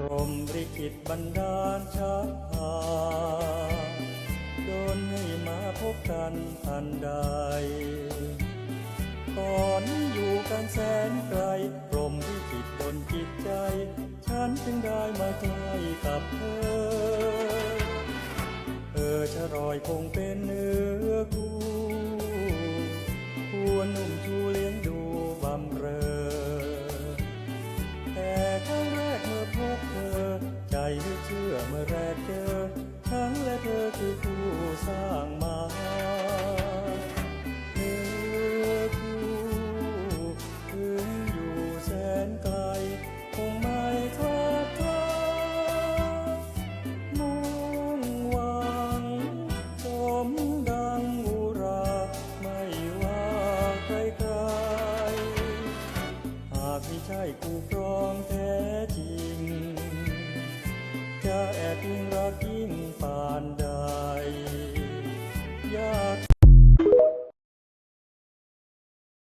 พรมริขิตบันดาลชักพาโดนให้มาพบกันทันใดก่อนอยู่กันแสนไกลพรมริขิตดนจิตใจ ฉันจึงได้มาใกล้กับเธอเออชะรอยคงเป็นเนื้อคู่ากไม่ใช่คู่ครองแท้จริง จะแอบยิงรักยิ่ง